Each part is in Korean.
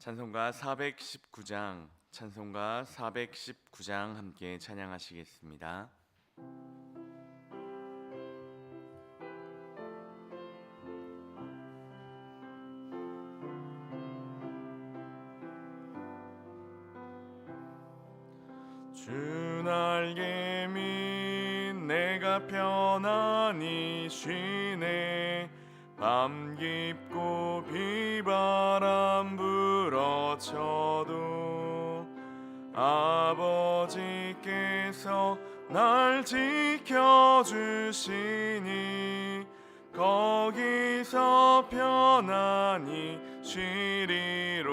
찬송가 419장 찬송가 419장 함께 찬양하시겠습니다. 쉬네 밤 깊고 비바람 불 어쳐도 아버지께서 날 지켜주시니 거기서 편안히 쉬리로다.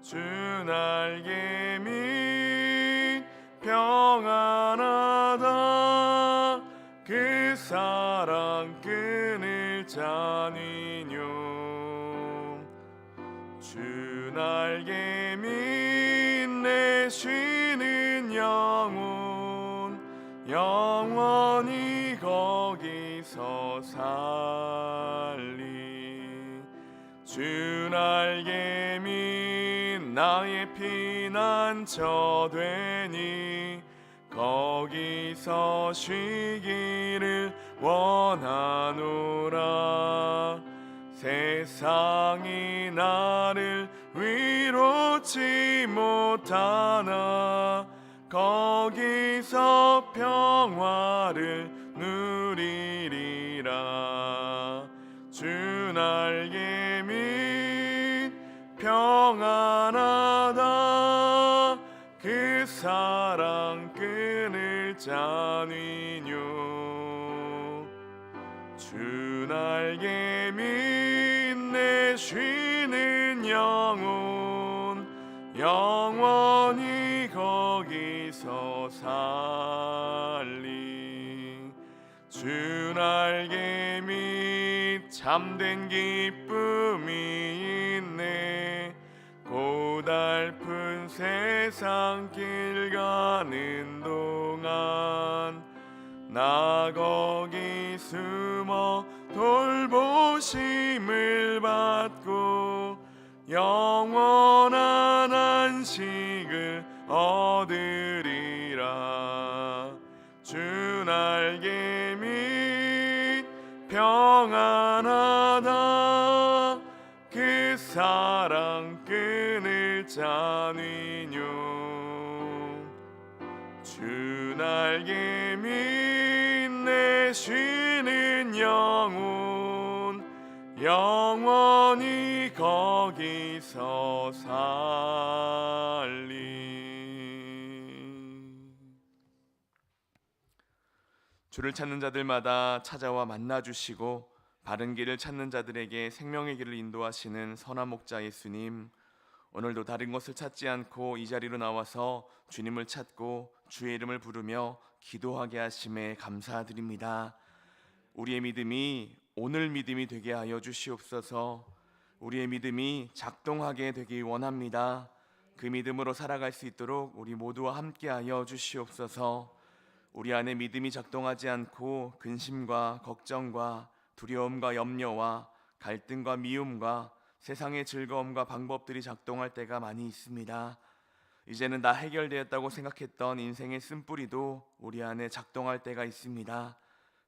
주 날개 밑 평안하다. 그 사랑 끊을 자니 날개 밑내 쉬는 영혼 영원히 거기서 살리. 주 날개 밑 나의 피난처 되니 거기서 쉬기를 원하노라. 세상이 나를 위로치 못하나 거기서 평화를 누리리라. 주 날개 밑 평안하다. 그 사랑 끊을 자니뇨. 주 날개 밑내 쉬는 영혼 영원히 거기서 살리. 주 날개 밑 참된 기쁨이 있네. 고달픈 세상 길 가는 동안 나 거기 숨어 돌보심을 받고 영원한 안식을 얻으리라. 주 날개 밑 평안하다. 그 사랑 끊을 자니뇨. 주 날개 밑내 쉬는 영혼 영원히 거기서 살리 주를 찾는 자들마다 찾아와 만나 주시고 바른 길을 찾는 자들에게 생명의 길을 인도하시는 선한 목자 예수님 오늘도 다른 것을 찾지 않고 이 자리로 나와서 주님을 찾고 주의 이름을 부르며 기도하게 하심에 감사드립니다. 우리의 믿음이 오늘 믿음이 되게 하여 주시옵소서. 우리의 믿음이 작동하게 되기 원합니다. 그 믿음으로 살아갈 수 있도록 우리 모두와 함께하여 주시옵소서. 우리 안에 믿음이 작동하지 않고 근심과 걱정과 두려움과 염려와 갈등과 미움과 세상의 즐거움과 방법들이 작동할 때가 많이 있습니다. 이제는 다 해결되었다고 생각했던 인생의 쓴뿌리도 우리 안에 작동할 때가 있습니다.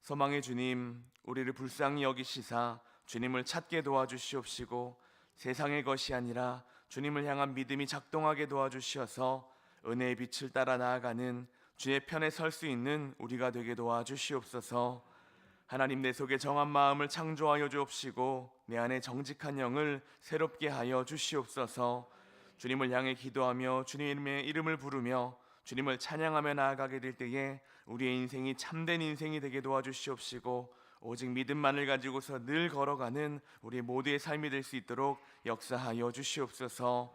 소망의 주님, 우리를 불쌍히 여기시사 주님을 찾게 도와주시옵시고 세상의 것이 아니라 주님을 향한 믿음이 작동하게 도와주시어서 은혜의 빛을 따라 나아가는 주의 편에 설 수 있는 우리가 되게 도와주시옵소서. 하나님 내 속에 정한 마음을 창조하여 주옵시고 내 안에 정직한 영을 새롭게 하여 주시옵소서. 주님을 향해 기도하며 주님의 이름을 부르며 주님을 찬양하며 나아가게 될 때에 우리의 인생이 참된 인생이 되게 도와주시옵시고 오직 믿음만을 가지고서 늘 걸어가는 우리 모두의 삶이 될 수 있도록 역사하여 주시옵소서.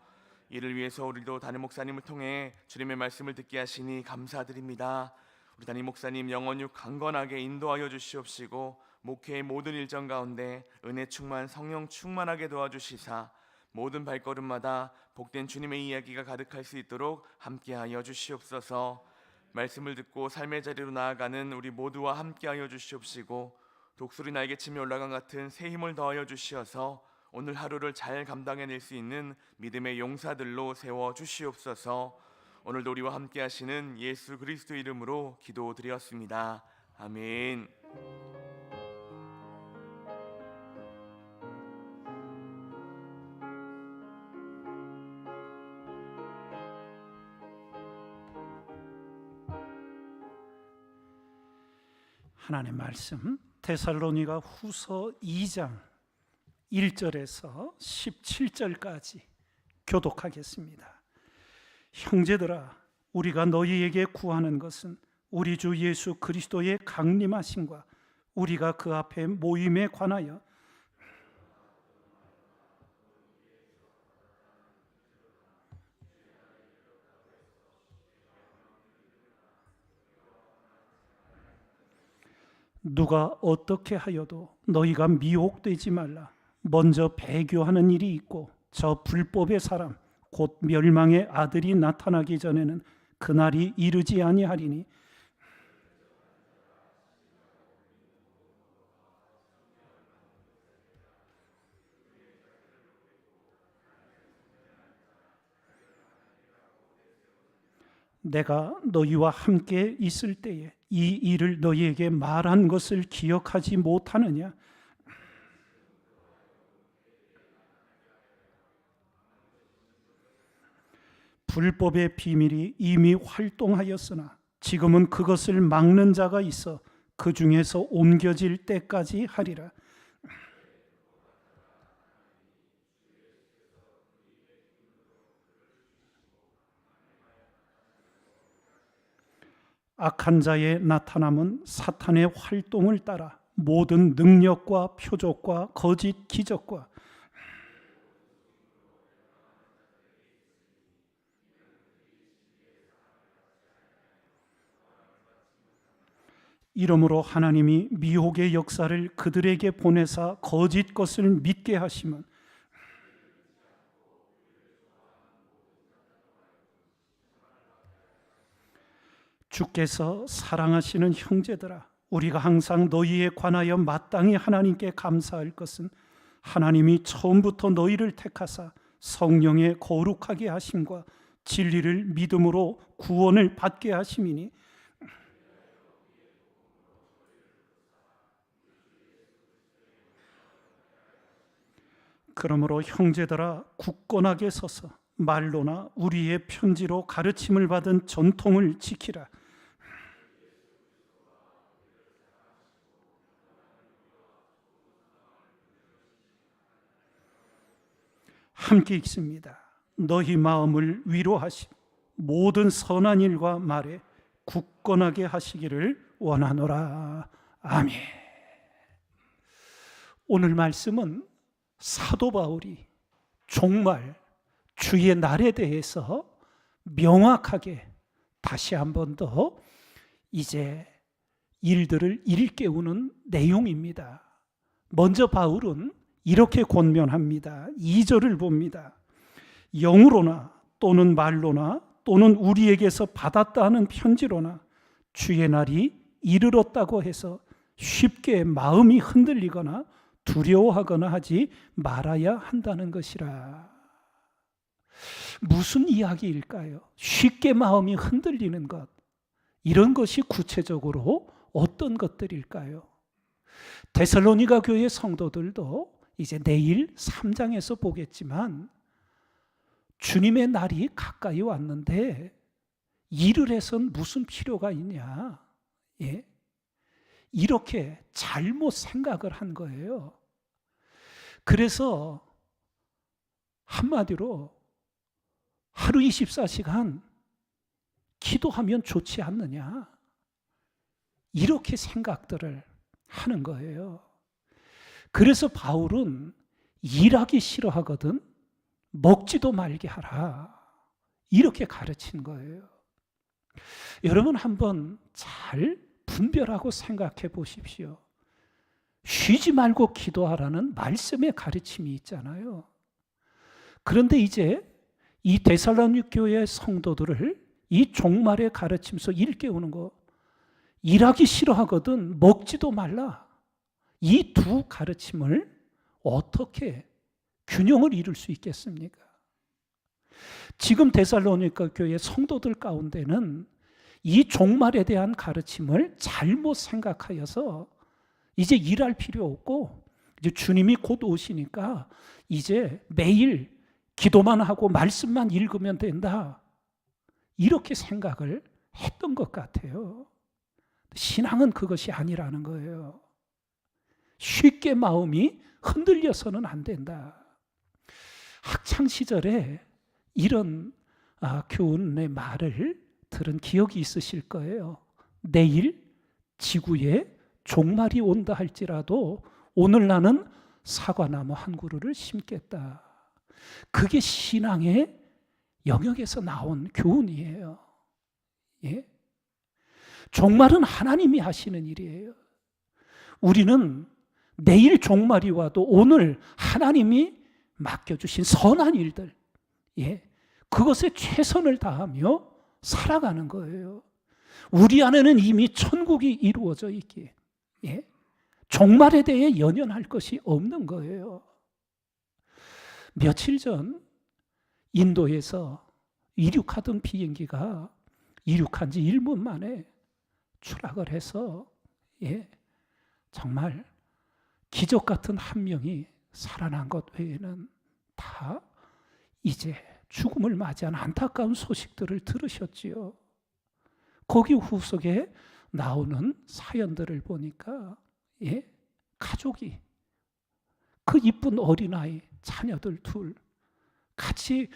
이를 위해서 우리도 담임 목사님을 통해 주님의 말씀을 듣게 하시니 감사드립니다. 우리 담임 목사님 영원히 강건하게 인도하여 주시옵시고 목회의 모든 일정 가운데 은혜 충만 성령 충만하게 도와주시사 모든 발걸음마다 복된 주님의 이야기가 가득할 수 있도록 함께하여 주시옵소서. 말씀을 듣고 삶의 자리로 나아가는 우리 모두와 함께하여 주시옵시고 독수리 날개 치며 올라간 같은 새 힘을 더하여 주시어서 오늘 하루를 잘 감당해낼 수 있는 믿음의 용사들로 세워 주시옵소서. 오늘도 우리와 함께 하시는 예수 그리스도 이름으로 기도드렸습니다. 아멘. 하나님의 말씀 데살로니가 후서 2장 1절에서 17절까지 교독하겠습니다. 형제들아 우리가 너희에게 구하는 것은 우리 주 예수 그리스도의 강림하심과 우리가 그 앞에 모임에 관하여 누가 어떻게 하여도 너희가 미혹되지 말라. 먼저 배교하는 일이 있고 저 불법의 사람 곧 멸망의 아들이 나타나기 전에는 그날이 이르지 아니하리니 내가 너희와 함께 있을 때에 이 일을 너희에게 말한 것을 기억하지 못하느냐? 불법의 비밀이 이미 활동하였으나 지금은 그것을 막는 자가 있어 그 중에서 옮겨질 때까지 하리라. 악한 자의 나타남은 사탄의 활동을 따라 모든 능력과 표적과 거짓 기적과 이러므로 하나님이 미혹의 역사를 그들에게 보내사 거짓 것을 믿게 하심은 주께서 사랑하시는 형제들아 우리가 항상 너희에 관하여 마땅히 하나님께 감사할 것은 하나님이 처음부터 너희를 택하사 성령의 거룩하게 하심과 진리를 믿음으로 구원을 받게 하심이니 그러므로 형제들아 굳건하게 서서 말로나 우리의 편지로 가르침을 받은 전통을 지키라. 함께 읽습니다. 너희 마음을 위로하심 모든 선한 일과 말에 굳건하게 하시기를 원하노라. 아멘. 오늘 말씀은 사도 바울이 종말 주의 날에 대해서 명확하게 다시 한 번 더 이제 일들을 일깨우는 내용입니다. 먼저 바울은 이렇게 권면합니다. 2절을 봅니다. 영으로나 또는 말로나 또는 우리에게서 받았다 하는 편지로나 주의 날이 이르렀다고 해서 쉽게 마음이 흔들리거나 두려워하거나 하지 말아야 한다는 것이라. 무슨 이야기일까요? 쉽게 마음이 흔들리는 것. 이런 것이 구체적으로 어떤 것들일까요? 데살로니가 교회 성도들도 이제 내일 3장에서 보겠지만 주님의 날이 가까이 왔는데 일을 해선 무슨 필요가 있냐? 예? 이렇게 잘못 생각을 한 거예요. 그래서 한마디로 하루 24시간 기도하면 좋지 않느냐. 이렇게 생각들을 하는 거예요. 그래서 바울은 일하기 싫어하거든 먹지도 말게 하라. 이렇게 가르친 거예요. 여러분 한번 잘 분별하고 생각해 보십시오. 쉬지 말고 기도하라는 말씀의 가르침이 있잖아요. 그런데 이제 이 데살로니 교회 성도들을 이 종말의 가르침서 일깨우는 거 일하기 싫어하거든 먹지도 말라. 이 두 가르침을 어떻게 균형을 이룰 수 있겠습니까? 지금 데살로니가 교회 성도들 가운데는 이 종말에 대한 가르침을 잘못 생각하여서 이제 일할 필요 없고 이제 주님이 곧 오시니까 이제 매일 기도만 하고 말씀만 읽으면 된다. 이렇게 생각을 했던 것 같아요. 신앙은 그것이 아니라는 거예요. 쉽게 마음이 흔들려서는 안 된다. 학창 시절에 이런 아, 교훈의 말을 들은 기억이 있으실 거예요. 내일 지구에 종말이 온다 할지라도 오늘 나는 사과나무 한 그루를 심겠다. 그게 신앙의 영역에서 나온 교훈이에요. 예? 종말은 하나님이 하시는 일이에요. 우리는 내일 종말이 와도 오늘 하나님이 맡겨주신 선한 일들, 예, 그것에 최선을 다하며 살아가는 거예요. 우리 안에는 이미 천국이 이루어져 있기에, 예, 종말에 대해 연연할 것이 없는 거예요. 며칠 전 인도에서 이륙하던 비행기가 이륙한 지 1분 만에 추락을 해서 예, 정말 기적 같은 한 명이 살아난 것 외에는 다 이제 죽음을 맞이한 안타까운 소식들을 들으셨지요. 거기 후속에 나오는 사연들을 보니까 예, 가족이 그 이쁜 어린아이 자녀들 둘 같이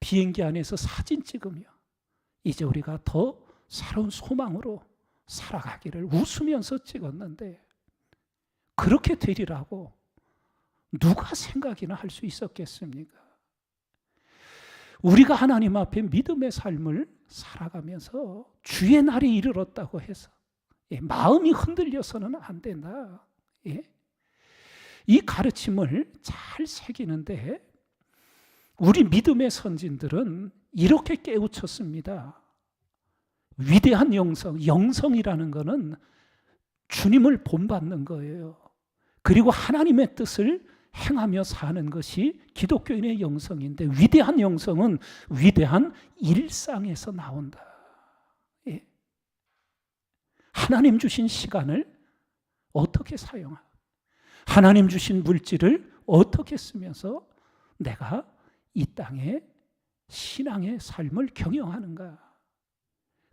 비행기 안에서 사진 찍으며 이제 우리가 더 새로운 소망으로 살아가기를 웃으면서 찍었는데 그렇게 되리라고 누가 생각이나 할 수 있었겠습니까? 우리가 하나님 앞에 믿음의 삶을 살아가면서 주의 날이 이르렀다고 해서 예, 마음이 흔들려서는 안 된다. 예? 이 가르침을 잘 새기는데 우리 믿음의 선진들은 이렇게 깨우쳤습니다. 위대한 영성, 영성이라는 것은 주님을 본받는 거예요. 그리고 하나님의 뜻을 행하며 사는 것이 기독교인의 영성인데 위대한 영성은 위대한 일상에서 나온다. 예. 하나님 주신 시간을 어떻게 사용하? 하나님 주신 물질을 어떻게 쓰면서 내가 이 땅에 신앙의 삶을 경영하는가?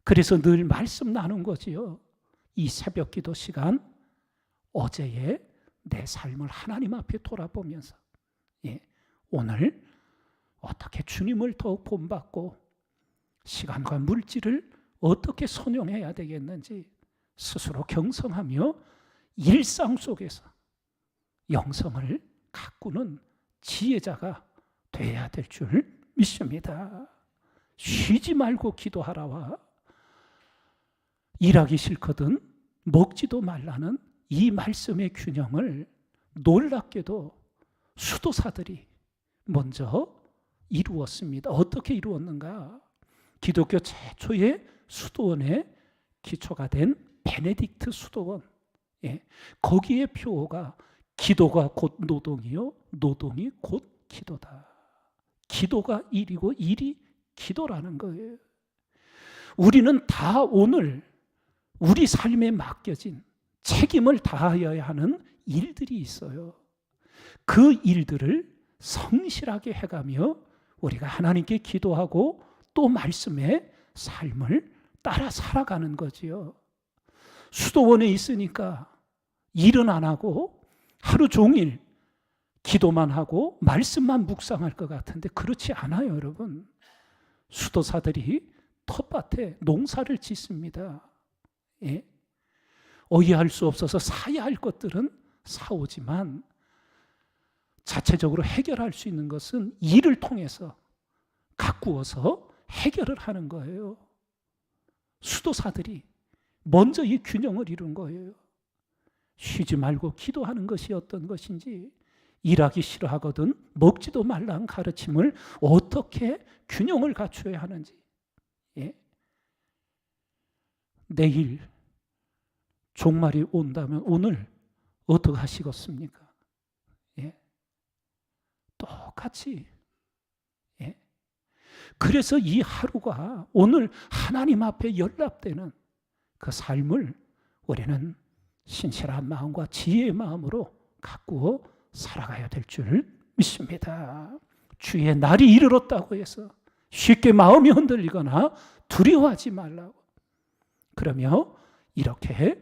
그래서 늘 말씀 나눈 거지요. 이 새벽 기도 시간 어제의 내 삶을 하나님 앞에 돌아보면서 예, 오늘 어떻게 주님을 더욱 본받고 시간과 물질을 어떻게 선용해야 되겠는지 스스로 경성하며 일상 속에서 영성을 가꾸는 지혜자가 돼야 될 줄 믿습니다. 쉬지 말고 기도하라와 일하기 싫거든 먹지도 말라는 이 말씀의 균형을 놀랍게도 수도사들이 먼저 이루었습니다. 어떻게 이루었는가? 기독교 최초의 수도원의 기초가 된 베네딕트 수도원. 예, 거기에 표어가 기도가 곧 노동이요, 노동이 곧 기도다. 기도가 일이고 일이 기도라는 거예요. 우리는 다 오늘 우리 삶에 맡겨진 책임을 다하여야 하는 일들이 있어요. 그 일들을 성실하게 해가며 우리가 하나님께 기도하고 또 말씀의 삶을 따라 살아가는 거지요. 수도원에 있으니까 일은 안 하고 하루 종일 기도만 하고 말씀만 묵상할 것 같은데 그렇지 않아요, 여러분. 수도사들이 텃밭에 농사를 짓습니다. 예? 어이할 수 없어서 사야 할 것들은 사오지만 자체적으로 해결할 수 있는 것은 일을 통해서 가꾸어서 해결을 하는 거예요. 수도사들이 먼저 이 균형을 이룬 거예요. 쉬지 말고 기도하는 것이 어떤 것인지 일하기 싫어하거든 먹지도 말라는 가르침을 어떻게 균형을 갖춰야 하는지 예? 내일 종말이 온다면 오늘 어떻게 하시겠습니까? 예? 똑같이 예. 그래서 이 하루가 오늘 하나님 앞에 연락되는 그 삶을 우리는 신실한 마음과 지혜의 마음으로 가꾸어 살아가야 될 줄 믿습니다. 주의 날이 이르렀다고 해서 쉽게 마음이 흔들리거나 두려워하지 말라고. 그러며 이렇게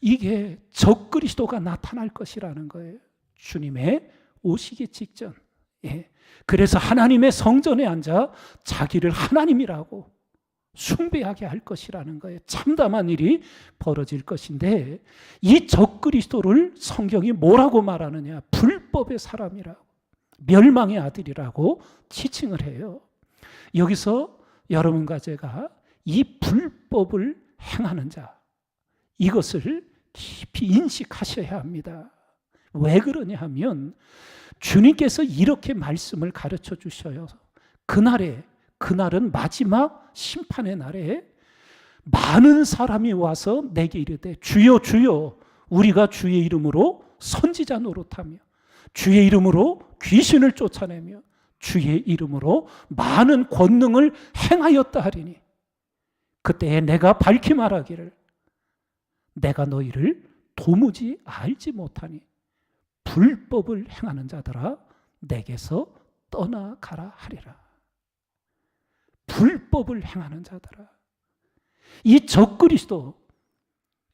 이게 적그리스도가 나타날 것이라는 거예요. 주님의 오시기 직전. 예. 그래서 하나님의 성전에 앉아 자기를 하나님이라고 숭배하게 할 것이라는 거예요. 참담한 일이 벌어질 것인데 이 적그리스도를 성경이 뭐라고 말하느냐? 불법의 사람이라고 멸망의 아들이라고 지칭을 해요. 여기서 여러분과 제가 이 불법을 행하는 자 이것을 깊이 인식하셔야 합니다. 왜 그러냐 하면 주님께서 이렇게 말씀을 가르쳐 주셔요. 그날에 그날은 마지막 심판의 날에 많은 사람이 와서 내게 이르되 주여 주여 우리가 주의 이름으로 선지자 노릇하며 주의 이름으로 귀신을 쫓아내며 주의 이름으로 많은 권능을 행하였다 하리니 그때에 내가 밝히 말하기를 내가 너희를 도무지 알지 못하니 불법을 행하는 자들아 내게서 떠나가라 하리라. 불법을 행하는 자들아. 이 적그리스도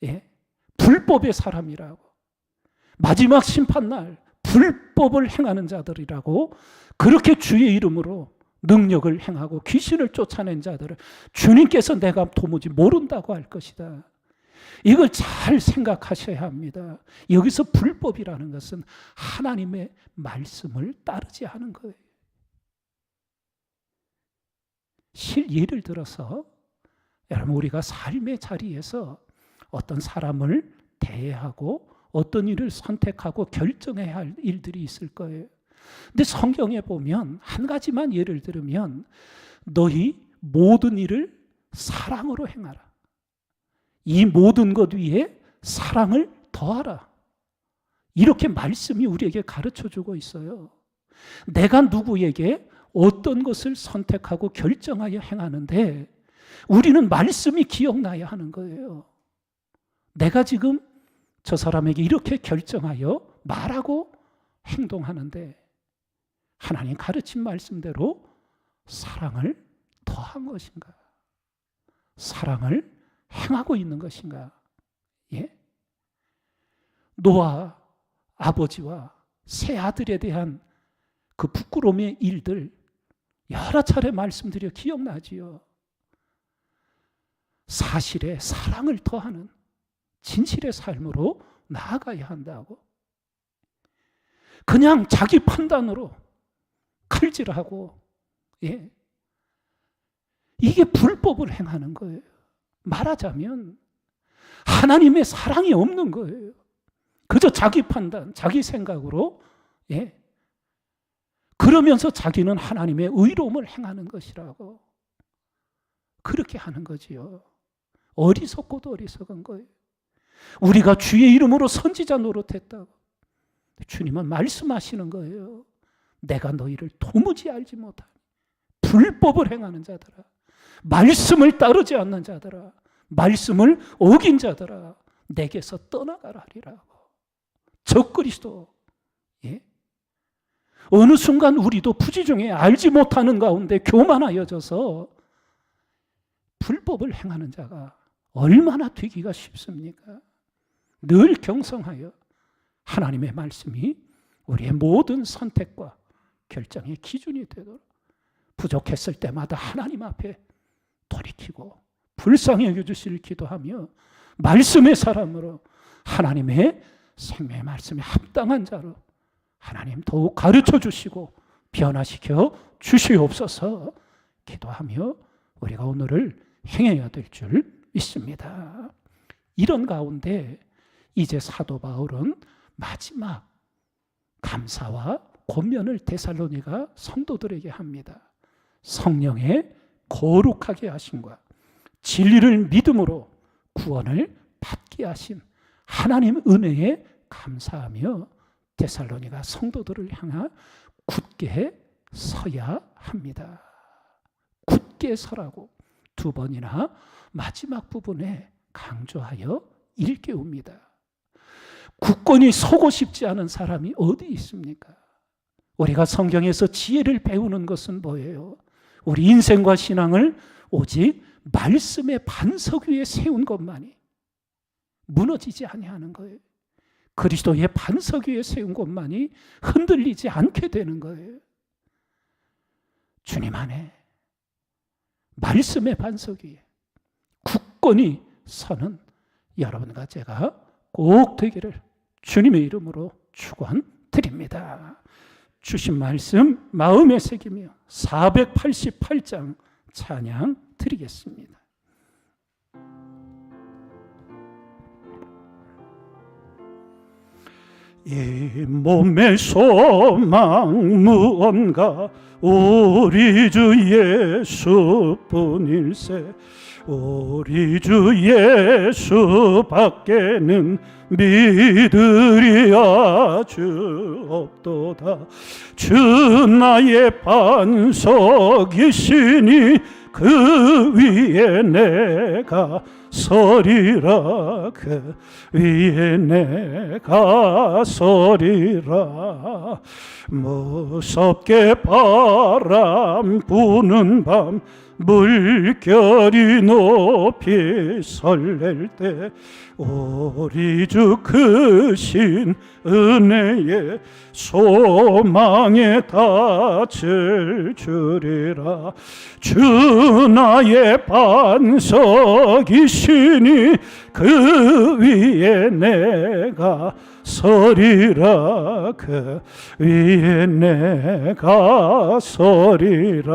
예, 불법의 사람이라고 마지막 심판 날 불법을 행하는 자들이라고 그렇게 주의 이름으로 능력을 행하고 귀신을 쫓아낸 자들을 주님께서 내가 도무지 모른다고 할 것이다. 이걸 잘 생각하셔야 합니다. 여기서 불법이라는 것은 하나님의 말씀을 따르지 않은 거예요. 실 예를 들어서 여러분 우리가 삶의 자리에서 어떤 사람을 대하고 어떤 일을 선택하고 결정해야 할 일들이 있을 거예요. 근데 성경에 보면 한 가지만 예를 들으면 너희 모든 일을 사랑으로 행하라. 이 모든 것 위에 사랑을 더하라. 이렇게 말씀이 우리에게 가르쳐 주고 있어요. 내가 누구에게 어떤 것을 선택하고 결정하여 행하는데 우리는 말씀이 기억나야 하는 거예요. 내가 지금 저 사람에게 이렇게 결정하여 말하고 행동하는데 하나님 가르친 말씀대로 사랑을 더한 것인가? 사랑을 행하고 있는 것인가? 예? 노아 아버지와 새 아들에 대한 그 부끄러움의 일들 여러 차례 말씀드려 기억나지요. 사실에 사랑을 더하는 진실의 삶으로 나아가야 한다고. 그냥 자기 판단으로 칼질하고, 예. 이게 불법을 행하는 거예요. 말하자면, 하나님의 사랑이 없는 거예요. 그저 자기 판단, 자기 생각으로, 예. 그러면서 자기는 하나님의 의로움을 행하는 것이라고. 그렇게 하는 거지요. 어리석고도 어리석은 거예요. 우리가 주의 이름으로 선지자 노릇했다고. 주님은 말씀하시는 거예요. 내가 너희를 도무지 알지 못하니 불법을 행하는 자들아, 말씀을 따르지 않는 자들아, 말씀을 어긴 자들아, 내게서 떠나가라 하리라고. 적그리스도. 예? 어느 순간 우리도 부지 중에 알지 못하는 가운데 교만하여져서 불법을 행하는 자가 얼마나 되기가 쉽습니까? 늘 경성하여 하나님의 말씀이 우리의 모든 선택과 결정의 기준이 되도록 부족했을 때마다 하나님 앞에 돌이키고 불쌍히 여겨주실 기도하며 말씀의 사람으로 하나님의 생명의 말씀에 합당한 자로 하나님 더욱 가르쳐 주시고 변화시켜 주시옵소서 기도하며 우리가 오늘을 행해야 될 줄 믿습니다. 이런 가운데 이제 사도 바울은 마지막 감사와 권면을 데살로니가 성도들에게 합니다. 성령의 거룩하게 하심과 진리를 믿음으로 구원을 받게 하신 하나님 은혜에 감사하며 데살로니가 성도들을 향하 굳게 서야 합니다. 굳게 서라고 두 번이나 마지막 부분에 강조하여 일깨웁니다. 굳건히 서고 싶지 않은 사람이 어디 있습니까? 우리가 성경에서 지혜를 배우는 것은 뭐예요? 우리 인생과 신앙을 오직 말씀의 반석 위에 세운 것만이 무너지지 아니하는 거예요. 그리스도의 반석 위에 세운 것만이 흔들리지 않게 되는 거예요. 주님 안에 말씀의 반석 위에 굳건히 서는 여러분과 제가 꼭 되기를 주님의 이름으로 축원드립니다. 주신 말씀 마음에 새기며 488장 찬양 드리겠습니다. 이 몸의 소망 무언가 우리 주 예수뿐일세 우리 주 예수밖에는 믿으리 아주 없도다. 주 나의 반석이시니 그 위에 내가 서리라. 그 위에 내가 서리라. 무섭게 바람 부는 밤 물결이 높이 설렐 때 우리 주 크신 은혜에 소망에 닿을 줄이라. 주 나의 반석이시니 그 위에 내가 서리라 그 위에 내가 서리라.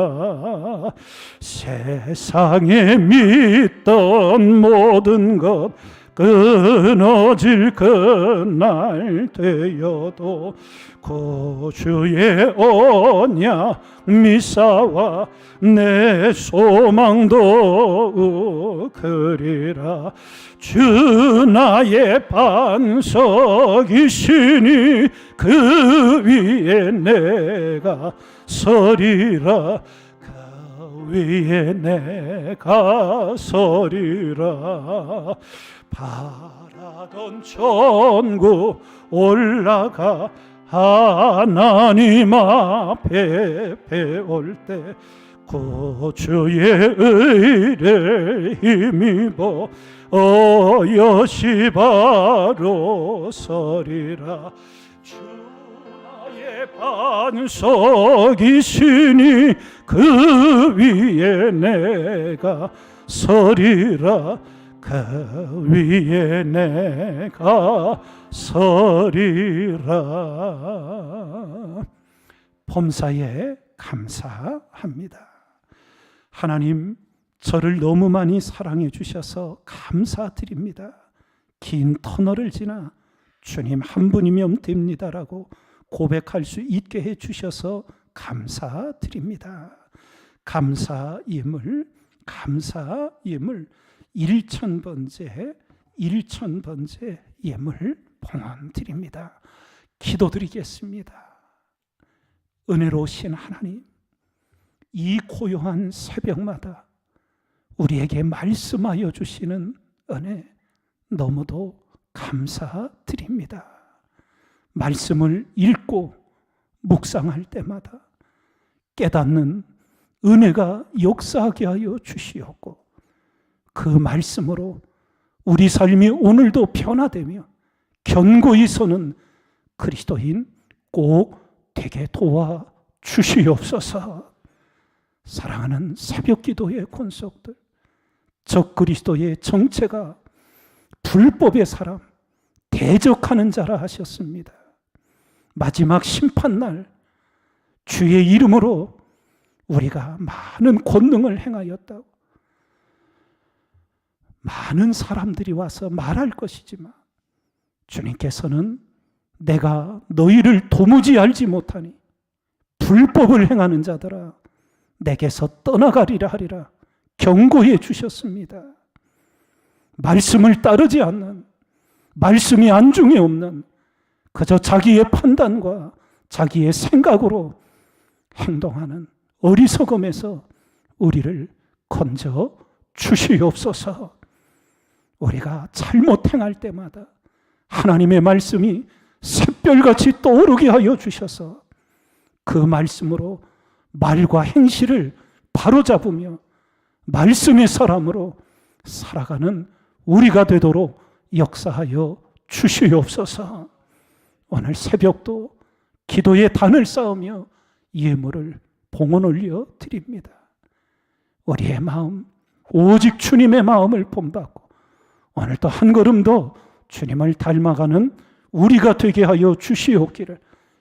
세상에 믿던 모든 것 끊어질 그날 되어도 고주의 언약 미사와 내 소망도 그리라. 주 나의 반석이시니 그 위에 내가 서리라. 그 위에 내가 서리라 바라던 천국 올라가 하나님 앞에 배울 때 고주의 의를 힘입어 어여시 바로 서리라. 주 나의 반석이시니 그 위에 내가 서리라 그 위에 내가 서리라 범사에 감사합니다. 하나님 저를 너무 많이 사랑해 주셔서 감사드립니다. 긴 터널을 지나 주님 한 분이면 됩니다라고 고백할 수 있게 해 주셔서 감사드립니다. 감사임을 감사임을 일천 번째 일천 번째 예물 봉헌 드립니다. 기도드리겠습니다. 은혜로우신 하나님, 이 고요한 새벽마다 우리에게 말씀하여 주시는 은혜 너무도 감사드립니다. 말씀을 읽고 묵상할 때마다 깨닫는 은혜가 역사하게 하여 주시옵고 그 말씀으로 우리 삶이 오늘도 변화되며 견고히 서는 그리스도인 꼭 되게 도와 주시옵소서. 사랑하는 새벽 기도의 권속들, 적 그리스도의 정체가 불법의 사람, 대적하는 자라 하셨습니다. 마지막 심판날 주의 이름으로 우리가 많은 권능을 행하였다고. 많은 사람들이 와서 말할 것이지만 주님께서는 내가 너희를 도무지 알지 못하니 불법을 행하는 자들아 내게서 떠나가리라 하리라 경고해 주셨습니다. 말씀을 따르지 않는 말씀이 안중에 없는 그저 자기의 판단과 자기의 생각으로 행동하는 어리석음에서 우리를 건져 주시옵소서. 우리가 잘못 행할 때마다 하나님의 말씀이 샛별같이 떠오르게 하여 주셔서 그 말씀으로 말과 행실을 바로잡으며 말씀의 사람으로 살아가는 우리가 되도록 역사하여 주시옵소서. 오늘 새벽도 기도의 단을 쌓으며 예물을 봉헌 올려 드립니다. 우리의 마음 오직 주님의 마음을 본받고 오늘도 한 걸음 더 주님을 닮아가는 우리가 되게 하여 주시옵기를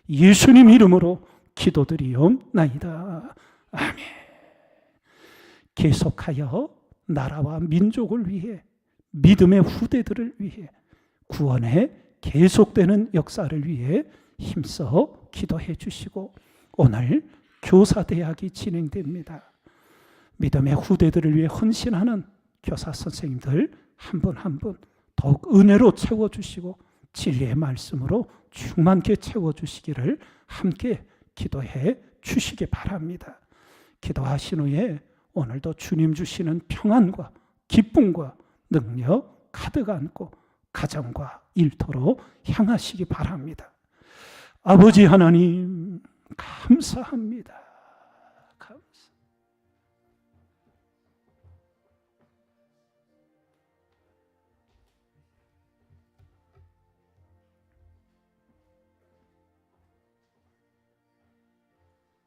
예수님 이름으로 기도드리옵나이다. 아멘. 계속하여 나라와 민족을 위해 믿음의 후대들을 위해 구원의 계속되는 역사를 위해 힘써 기도해 주시고 오늘 교사 대학이 진행됩니다. 믿음의 후대들을 위해 헌신하는 교사 선생님들 한 분 한 분 더욱 은혜로 채워 주시고 진리의 말씀으로 충만케 채워 주시기를 함께 기도해 주시기 바랍니다. 기도하신 후에 오늘도 주님 주시는 평안과 기쁨과 능력 가득 안고 가정과 일터로 향하시기 바랍니다. 아버지 하나님 감사합니다.